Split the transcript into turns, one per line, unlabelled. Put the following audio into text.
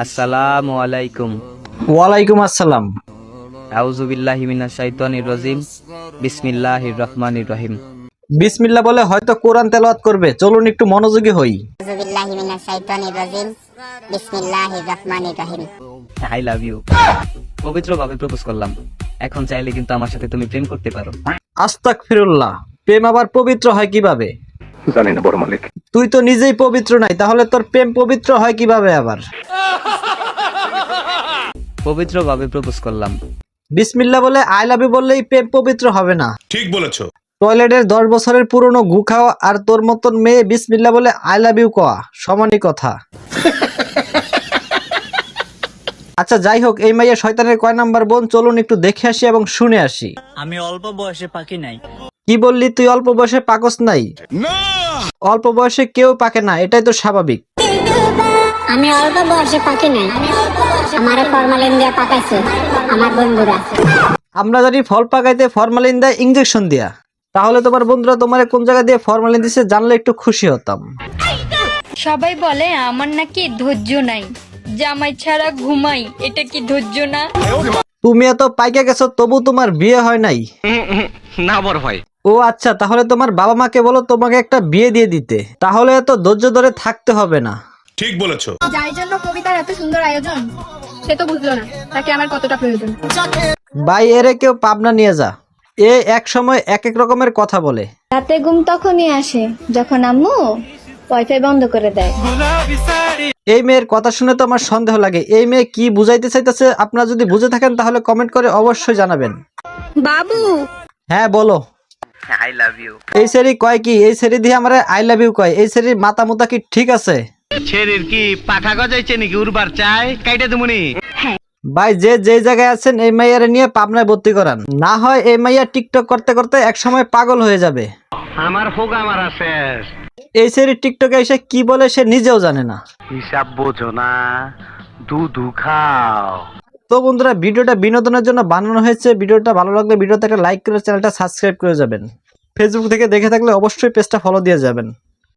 আসসালামু আলাইকুম।
ওয়ালাইকুম আসসালাম।
আউজুবিল্লাহি মিনাশ শাইতানির রাজিম। বিসমিল্লাহির রহমানির রহিম।
বিসমিল্লা বলে হয়তো কোরআন তেলাওয়াত করবে। চলুন একটু মনোযোগী হই।
আউযুবিল্লাহি মিনাশ শাইতানির রাজিম। বিসমিল্লাহির রহমানির রহিম।
I love you. পবিত্রভাবে প্রপোজ করলাম। এখন চাইলে কিন্তু আমার সাথে তুমি প্রেম করতে পারো।
আস্তাক ফিরুল্লাহ প্রেম আবার পবিত্র হয় কীভাবে?
জানি না বড় মালিক।
তুই তো নিজেই পবিত্র নাই তাহলে তোর প্রেম পবিত্র হয় কীভাবে আবার?
পবিত্রভাবে প্রপোজ করলাম।
বিসমিল্লা বলে আই লাভ ইউ বললেই প্রেম পবিত্র হবে না।
ঠিক বলেছ।
টয়লেটের দশ বছরের পুরনো গু খাওয়া আর তোর মতন মেয়ে বিসমিল্লা বলে আই লাভ ইউ কয়া সমানই কথা। আচ্ছা যাই হোক এই মাইয়া শয়তানের কয় নাম্বার বোন চলুন একটু দেখে আসি এবং শুনে আসি।
আমি অল্প বয়সে পাখি নাই।
কি বললি তুই অল্প বয়সে পাকস নাই? অল্প বয়সে কেউ পাকে না এটাই তো স্বাভাবিক।
আমি অল্প বয়সে পাকি নাই। আমারে ফরমালিন দিয়ে পাকাইছে আমার বন্ধুরা।
আমরা জানি ফল পাকাইতে ফরমালিন দেয় ইঞ্জেকশন দিয়া। তাহলে তোমার বন্ধুরা তোমার কোন জায়গা দিয়ে ফরমালিন দিছে জানলে একটু খুশি হতাম।
সবাই বলে আমার নাকি ধৈর্য নাই। জামাই ছাড়া ঘুমাই এটা কি ধৈর্য না?
তুমি এত পাইকা গেছো তবু তোমার বিয়ে হয় নাই।
না বড় ভাই।
ও আচ্ছা তাহলে তোমার বাবা মাকে বলো তোমাকে একটা বিয়ে দিয়ে দিতে। তাহলে এত ধৈর্য ধরে থাকতে হবে না।
ঠিক বলেছ।
যার জন্য কবিতার এত সুন্দর আয়োজন সে তো বুঝলো না তাকে আমার কতটা প্রয়োজন।
ভাই এরে কেউ পাবনা নিয়ে যা। এ এক সময় এক এক রকমের কথা বলে।
রাতে ঘুম তখনই আসে যখন আম্মু ওয়াইফাই বন্ধ করে দেয়।
এই মেয়ের কথা শুনে তো আমার সন্দেহ লাগে। এই মেয়ে কি বুঝাইতে চাইতেছে আপনারা যদি বুঝে থাকেন তাহলে কমেন্ট করে অবশ্যই জানাবেন।
বাবু
হ্যাঁ বলো।
আই লাভ ইউ
এই সেরি কয় কি? এই সেরি দিয়ে আমরা আই লাভ ইউ কয়। এই সেরির মাথা মুতা কি ঠিক আছে?
ছেড়ির কি পাঠা গজাইছে নাকি উড়বার চাই? কাইটা তুমি
ভাই যে যে জায়গায় আছেন এই মাইয়ারে নিয়ে পাবনায় ভর্তি করান। না হয় এই মাইয়া টিকটক করতে করতে এক সময় পাগল হয়ে যাবে।
আমার হোগা মারা শেষ।
এই সেরি টিকটকে এসে কি বলে সে নিজেও জানে না।
হিসাব বোঝো না। দুধু খাও।
তো বন্ধুরা, ভিডিওটা বিনোদনের জন্য বানানো হয়েছে। ভিডিওটা ভালো লাগলে ভিডিওতে একটা লাইক করে চ্যানেলটা সাবস্ক্রাইব করে যাবেন। ফেসবুক থেকে দেখে থাকলে অবশ্যই পেজটা ফলো দিয়ে যাবেন।